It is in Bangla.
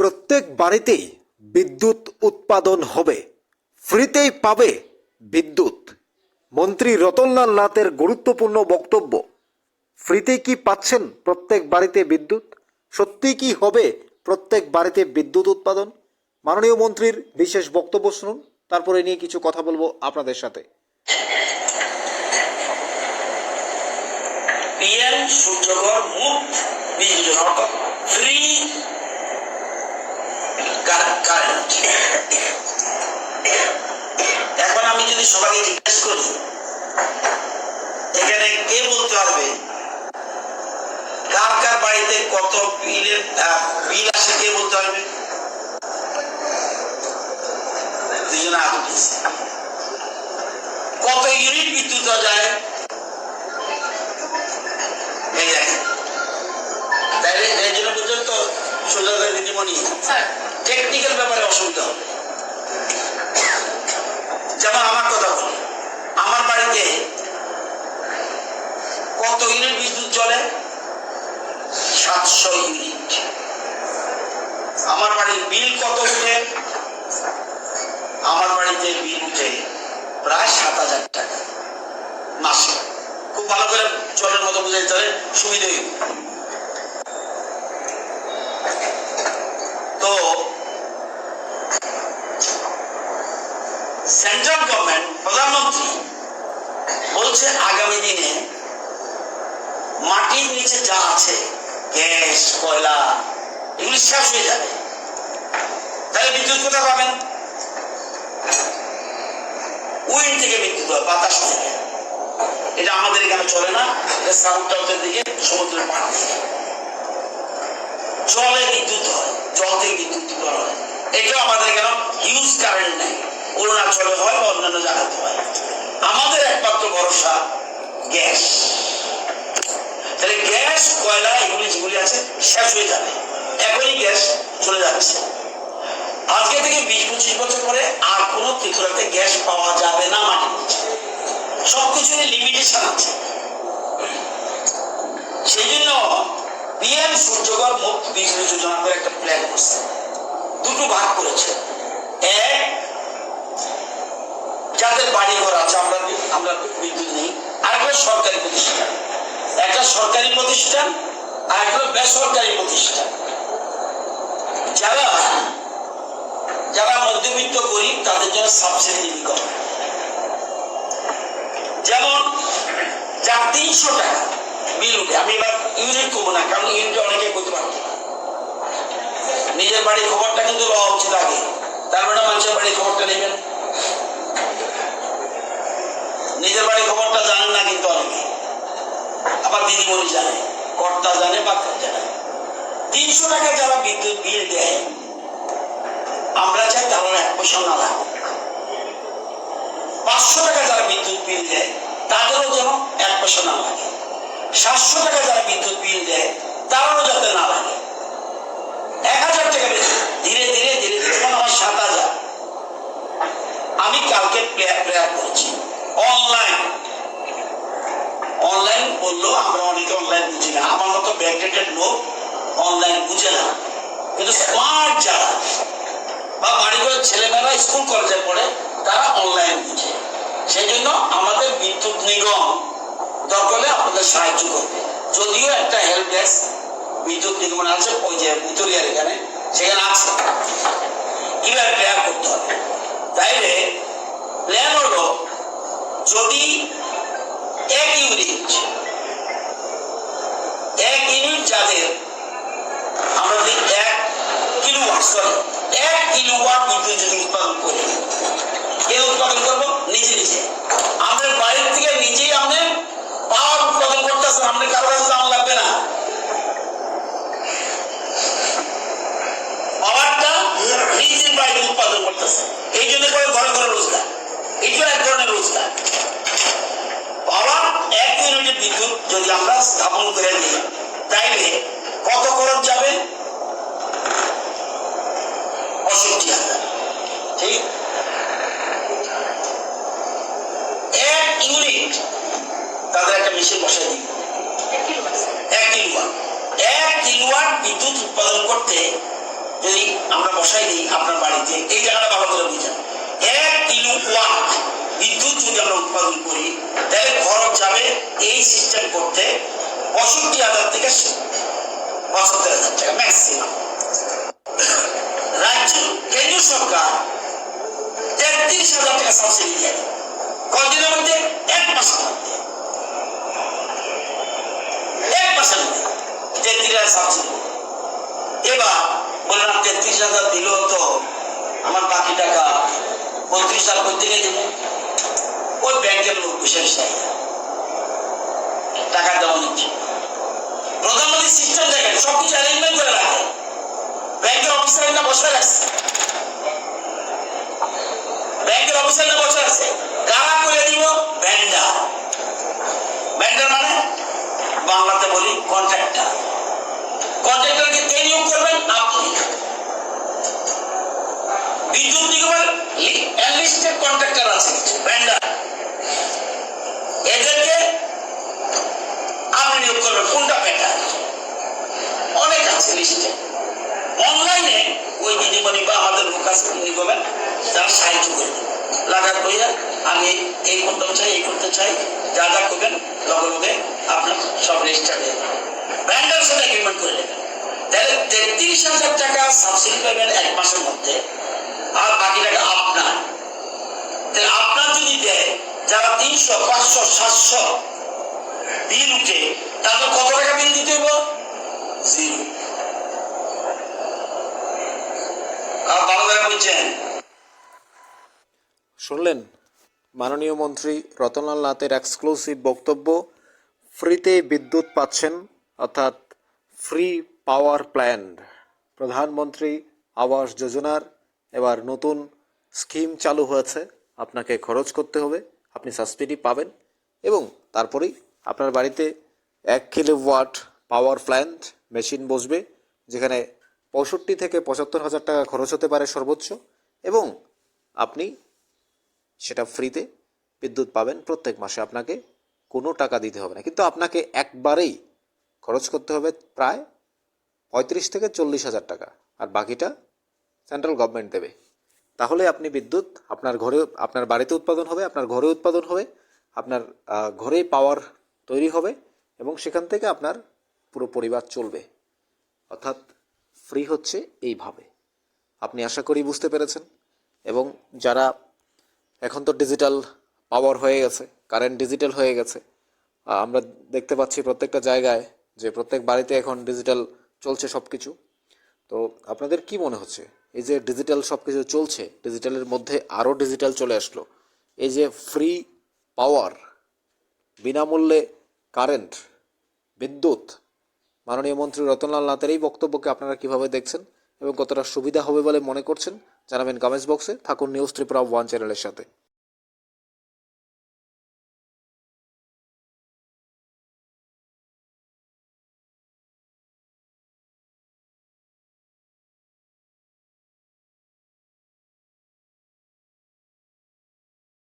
প্রত্যেক বাড়িতেই বিদ্যুৎ উৎপাদন হবে। ফ্রিতেই পাবে বিদ্যুৎ। মন্ত্রী রতনলাল নাথের গুরুত্বপূর্ণ বক্তব্য, ফ্রিতে কি পাচ্ছেন প্রত্যেক বাড়িতে বিদ্যুৎ? সত্যি কি হবে প্রত্যেক বাড়িতে বিদ্যুৎ উৎপাদন? মাননীয় মন্ত্রীর বিশেষ বক্তব্য শুনুন, তারপরে নিয়ে কিছু কথা বলব আপনাদের সাথে। পিএম বিদ্যুৎ ফ্রি কারেন্ট এখন আমি যদি সবাইকে জিজ্ঞেস করি, এখানে কে বলতে পারবে? কার কার বাড়িতে কত বিলের বিল আসে কে বলতে পারবে? দুজনে উঠেছে কত ইউনিট বিদ্যুৎ যায়? এই দেখেন। তাইলে এই জন্য পর্যন্ত সোজা দিদিমণি টেকনিক্যাল ব্যাপারে অসুবিধা হবে। যেমন আমার কথা বলি, আমার বাড়িতে কত ইউনিট বিদ্যুৎ চলে সাতশো ইউনিট আমার বাড়ির বিল কত উঠে? আমার বাড়িতে বিল উঠে প্রায় সাত হাজার টাকা। মাসে। খুব ভালো করে চলের মতো বুঝাইতে হবে সুবিধা হইব তো সেন্ট্রাল গভর্নমেন্ট, প্রধানমন্ত্রী বলছে, আগামী দিনে মাটির নিচে যা আছে, গ্যাস, কয়লা এগুলি শেষ হয়ে যাবে। তাহলে বিদ্যুৎ কোথায় পাবেন? উইন্ড থেকে বিদ্যুৎ হয়, বাতাস থেকে। এটা আমাদের এখানে চলে না, এটা সাউথ দিকে, সমুদ্রের পাড় থেকে। জলে বিদ্যুৎ হয়, জল থেকে বিদ্যুৎ করা হয়। এটাও আমাদের এখানে হিউজ কারেন্ট নেই। অরুণাচলে হয় বা অন্যান্য জায়গাতে হয়। আমাদের একমাত্র ভরসা গ্যাস। তাহলে গ্যাস, কয়লা এগুলি যেগুলি আছে, শেষ হয়ে যাবে। এখনই গ্যাস চলে যাচ্ছে। আজকে থেকে বিশ, পঁচিশ বছর পরে আর কোনো ত্রিপুরাতে গ্যাস পাওয়া যাবে না মাটির নিচে সবকিছুরই লিমিটেশন আছে। সেই জন্য পিএম সূর্যকর মুক্ত বিজলি যোজনা করে একটা প্ল্যান করছে। দুটো ভাগ করেছে। এক যাদের বাড়ি ঘর আছে, আমরা আমরা বিদ্যুৎ নেই? আর একটা সরকারি প্রতিষ্ঠান। একটা সরকারি প্রতিষ্ঠান আর একটা বেসরকারি প্রতিষ্ঠান। যারা যারা মধ্যবিত্ত গরিব, তাদের জন্য সাবসিডি দিবি যেমন যার তিনশো টাকা বিল উঠে, আমি এবার ইউনিট করব না, কারণ ইউনিট অনেকে করতে পারব। নিজের বাড়ির খবরটা কিন্তু লওয়া উচিত আগে। তার মানে মানুষের বাড়ির খবরটা নেবেন। নিজের বাড়ির খবরটা জানেন না কিন্তু অনেকে। আবার দিদিমণি জানে, কর্তা জানে বাক্তা জানে। তিনশো টাকা যারা বিদ্যুৎ বিল দেয়, আমরা চাই তারা এক পয়সা না লাগুক। পাঁচশো টাকা যারা বিদ্যুৎ বিল দেয়, তাদেরও যেন এক পয়সা না লাগে। সাতশো টাকা যারা বিদ্যুৎ বিল দেয়, তারাও যাতে না লাগে এক হাজার টাকা বেশি ধীরে ধীরে ধীরে ধীরে মানে আমার সাত হাজার কালকে প্রেয়ার করেছি। অনলাইন অনলাইন বলল আমরা অনেকে অনলাইন বুঝি না। আমার মতো ব্যাকডেটেড লোক অনলাইন বুঝে না। কিন্তু স্মার্ট যারা বা বাড়ি ছেলেমেয়েরা স্কুল কলেজে পড়ে, তারা অনলাইন বুঝে। সেই জন্য আমাদের বিদ্যুৎ নিগম হলে আপনাদের সাহায্য করবে। যদিও একটা হেল্প ডেস্ক বিদ্যুৎ নিগম আছে, ওই যে উত্তরিয়ার এখানে, সেখানে আছে। কীভাবে প্ল্যান করতে হবে। তাইলে প্ল্যান যদি এক ইউনিট এক ইউনিট যাদের আমরা যদি এক কিলোওয়াট সরি এক কিলোওয়াট বিদ্যুৎ যদি উৎপাদন করি কে উৎপাদন করব নিজে নিজে আমাদের বাড়ির থেকে নিজেই আমাদের পাওয়ার উৎপাদন করতেছেন আমাদের কারও কাছে দাম লাগবে না পাওয়ারটা নিজের বাইরে উৎপাদন করতেছে এই জন্য করে ঘরে ঘরে রোজগার এইটা এক ধরনের রোজগার। পাওয়ার এক ইউনিটের বিদ্যুৎ যদি আমরা স্থাপন করে দিই তাইলে কত খরচ যাবে? পঁয়ষট্টি হাজার। ঠিক? এক ইউনিট তাদের একটা মেশিন বসে দিই। এক কিলোওয়াট এক কিলোওয়াট। বিদ্যুৎ উৎপাদন করতে যদি আমরা বসাই দিই আপনার বাড়িতে এই জায়গাটা ভালো করে বুঝেন বিদ্যুৎ যদি আমরা উৎপাদন করি, তাহলে খরচ যাবে এই সিস্টেম করতে পঁয়ষট্টি হাজার থেকে পঁচাত্তর হাজার টাকা ম্যাক্সিমাম রাজ্য কেন্দ্রীয় সরকার তেত্রিশ হাজার টাকা সাবসিডি দেয়। কদিনের মধ্যে এক মাসের মধ্যে এক মাসের মধ্যে তেত্রিশ হাজার সাবসিডি এবার বললাম তেত্রিশ হাজার দিল তো আমার বাকি টাকা বত্রিশ সাল কোথা থেকে দেবো। ওই ব্যাংকের লোক বসে চাই টাকা দেওয়া নিচ্ছে প্রধানমন্ত্রী সিস্টেম দেখেন, সবকিছু অ্যারেঞ্জমেন্ট করে রাখে। ব্যাংকের অফিসার না বসে রাখছে ব্যাংকের অফিসার না বসে আছে। কারা করে দিব ভ্যান্ডার ভ্যান্ডার মানে বাংলাতে বলি কন্ট্রাক্টর কন্ট্রাক্টরকে কে নিয়োগ করবেন আপনি বিদ্যুৎ নিগমের অ্যানলিস্টেড কন্ট্রাক্টর আছে ভ্যান্ডার এদেরকে আপনি নিয়োগ করবেন, কোনটা বেটার অনেক আছে লিস্টে অনলাইনে ওই দিদিমণি বা আমাদের লোক আছে তারা সাহায্য করে দেবে লাগাত আমি এই করতে চাই, এই করতে চাই, যা যা করবেন, লগে লগে আপনার সব রেজিস্টার হয়ে যাবে ব্যান্ডার সাথে এগ্রিমেন্ট করে নেবেন। তাহলে তেত্রিশ হাজার টাকা সাবসিডি পাবেন এক মাসের মধ্যে আর বাকি টাকা আপনার। তাহলে আপনার যদি দেয়, যারা তিনশো, পাঁচশো, সাতশো বিল উঠে তাদের কত টাকা বিল দিতে হইব? জিরো। আর ভালো করে বুঝছেন শুনলেন? মাননীয় মন্ত্রী রতনলাল নাথের এক্সক্লুসিভ বক্তব্য, ফ্রিতে বিদ্যুৎ পাচ্ছেন, অর্থাৎ ফ্রি পাওয়ার প্ল্যান প্রধানমন্ত্রী আবাস যোজনার এবার নতুন স্কিম চালু হয়েছে। আপনাকে খরচ করতে হবে, আপনি সাবসিডি পাবেন এবং তারপরেই আপনার বাড়িতে এক kilowatt power plant, machine বসবে, যেখানে পঁয়ষট্টি থেকে পঁচাত্তর হাজার টাকা খরচ হতে পারে সর্বোচ্চ এবং আপনি সেটা ফ্রিতে বিদ্যুৎ পাবেন। প্রত্যেক মাসে আপনাকে কোনো টাকা দিতে হবে না। কিন্তু আপনাকে একবারেই খরচ করতে হবে প্রায় পঁয়ত্রিশ থেকে চল্লিশ হাজার টাকা। আর বাকিটা সেন্ট্রাল গভর্নমেন্ট দেবে। তাহলে আপনি বিদ্যুৎ আপনার ঘরে, আপনার বাড়িতে উৎপাদন হবে, আপনার ঘরে উৎপাদন হবে, আপনার ঘরেই পাওয়ার তৈরি হবে এবং সেখান থেকে আপনার পুরো পরিবার চলবে। অর্থাৎ ফ্রি হচ্ছে এইভাবে। আপনি আশা করি বুঝতে পেরেছেন। এবং যারা এখন তো ডিজিটাল পাওয়ার হয়ে গেছে কারেন্ট ডিজিটাল হয়ে গেছে আমরা দেখতে পাচ্ছি প্রত্যেকটা জায়গায় যে প্রত্যেক বাড়িতে এখন ডিজিটাল চলছে সব কিছু তো আপনাদের কি মনে হচ্ছে? এই যে ডিজিটাল সব কিছু চলছে ডিজিটালের মধ্যে আরও ডিজিটাল চলে আসলো। এই যে ফ্রি পাওয়ার বিনামূল্যে কারেন্ট বিদ্যুৎ, মাননীয় মন্ত্রী রতনলাল নাথের এই বক্তব্যকে আপনারা কীভাবে দেখছেন এবং কতটা সুবিধা হবে বলে মনে করছেন জানাবেন কমেন্টস বক্সে থাকুন নিউজ ত্রিপুরা ওয়ান চ্যানেলের সাথে।